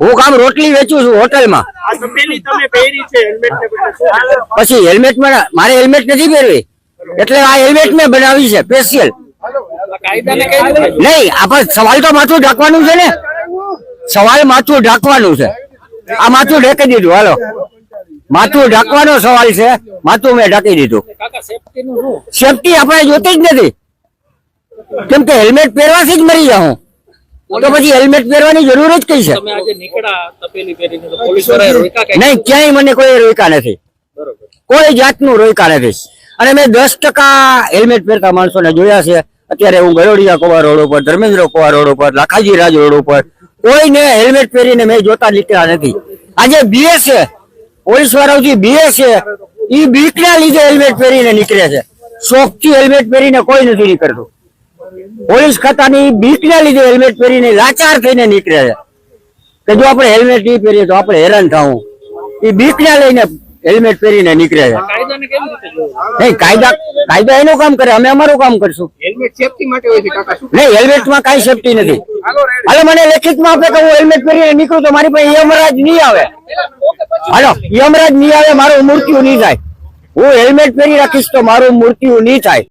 હું કામ રોટલી વેચું છું હોટલમાં. આ તપેલી તમે પહેરી છે હેલ્મેટ ને બદલે શું કારણ? પછી હેલ્મેટ મારે હેલ્મેટ નથી પહેરવી. એટલે આ હેલ્મેટ મેં બનાવી છે સ્પેશિયલ નહીં આપણે સવાલ તો માથું ઢાંકવાનું છે ને. સવાલ માથું ઢાંકવાનું છે. આ માથું ઢાંકી દીધું હાલો. માથું ઢાંકવાનો સવાલ છે. માથું મેં ઢાંકી દીધું. કાકા સેફટી નું શું? સેફટી આપણે જોતી જ નથી. કેમ કે હેલ્મેટ પહેરવાથી જ મરી જાઉં. તો પછી હેલ્મેટ પહેરવાની જરૂર જ કઈ છે? નહીં ક્યાંય મને કોઈ રોકા નથી. કોઈ જાતનું રોકા નથી. અને મેં દસ ટકા હેલ્મેટ પહેરતા માણસોને જોયા છે. અત્યારે હું ગરોડિયા કોવા રોડ ઉપર ધર્મેન્દ્ર કોવા રોડ ઉપર લાખાજી રાજ રોડ ઉપર કોઈને હેલ્મેટ પહેરીને મેં જોતા નીકળ્યા નથી. આજે બીએ છે. પોલીસ વાળાઓ જે બીએસ છે એ બીકના લીધે હેલ્મેટ પહેરીને નીકળે છે. શોખથી હેલ્મેટ પહેરીને કોઈ નથી નીકળતું. પોલીસ ખાતાની બીકના લીધે હેલ્મેટ પહેરીને લાચાર થઈને નીકળે છે. કે જો આપણે હેલ્મેટ નહીં પહેરીએ તો આપણે હેરાન થવું એ બીકના લઈને હેલ્મેટ પહેરીને નીકળે છે. નહીં કાયદા કાયદા એનું કામ કરે અમે અમારું કામ કરશું. હેલ્મેટમાં નહીં કાંઈ સેફટી નથી. હાલો મને લેખિતમાં આપે કે હું હેલ્મેટ પહેરીને નીકળું તો મારી પાસે યમરાજ નહીં આવે. હાલો યમરાજ નહીં આવે મારું મૃત્યુ નહીં થાય. હું હેલ્મેટ પહેરી રાખીશ તો મારું મૃત્યુ નહીં થાય.